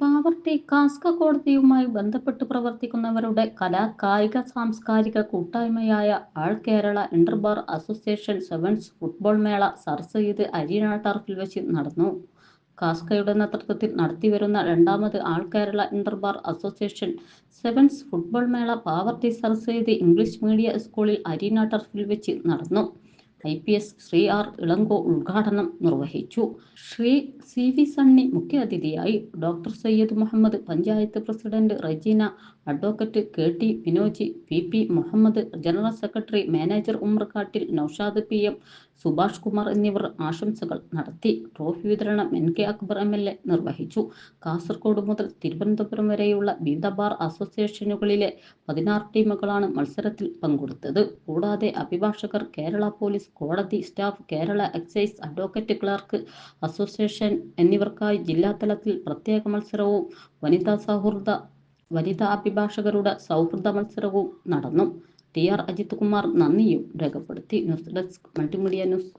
പാവർട്ടി കാസ്ക കോടതിയുമായി ബന്ധപ്പെട്ട് പ്രവർത്തിക്കുന്നവരുടെ കലാ കായിക സാംസ്കാരിക കൂട്ടായ്മയായ all Kerala inter bar association sevens football മേള സർ സയ്യിദ് അരീന ടർഫിൽ വെച്ച് നടന്നു. കാസ്കയുടെ നേതൃത്വത്തിൽ നടത്തിവരുന്ന രണ്ടാമത് all Kerala inter bar association sevens football മേള പാവർട്ടി സർ ഇംഗ്ലീഷ് മീഡിയ സ്കൂളിൽ അരീന ടർഫിൽ വെച്ച് നടന്നു. I P S Shri R Elango ഉദ്ഘാടനം നിർവഹിച്ചു. ശ്രീ സി വി സണ്ണി മുഖ്യാതിഥിയായി doctor Syed Muhammad panchayat president Rejina advocate K T Vinoji P P Muhammad general secretary manager ഉമ്മർകാട്ടിൽ Noushad P M Subhash Kumar എന്നിവർ ആശംസകൾ നടത്തി ട്രോഫി വിതരണം N K Akbar M L A നിർവഹിച്ചു. കാസർഗോഡ് മുതൽ തിരുവനന്തപുരം വരെയുള്ള വിവിധ ബാർ അസോസിയേഷനുകളിലെ പതിനാറ് ടീമുകളാണ് മത്സരത്തിൽ പങ്കെടുത്തത്. കൂടാതെ അഭിഭാഷകർ കേരള പോലീസ് കോടതി staff Kerala excise advocate clerk association എന്നിവർക്കായി ജില്ലാതലത്തിൽ പ്രത്യേക മത്സരവും വനിതാ സൗഹൃദ വനിതാ അഭിഭാഷകരുടെ സൗഹൃദ മത്സരവും നടന്നു. ടി ആർ അജിത് കുമാർ നന്ദിയും രേഖപ്പെടുത്തി. News desk multimedia news.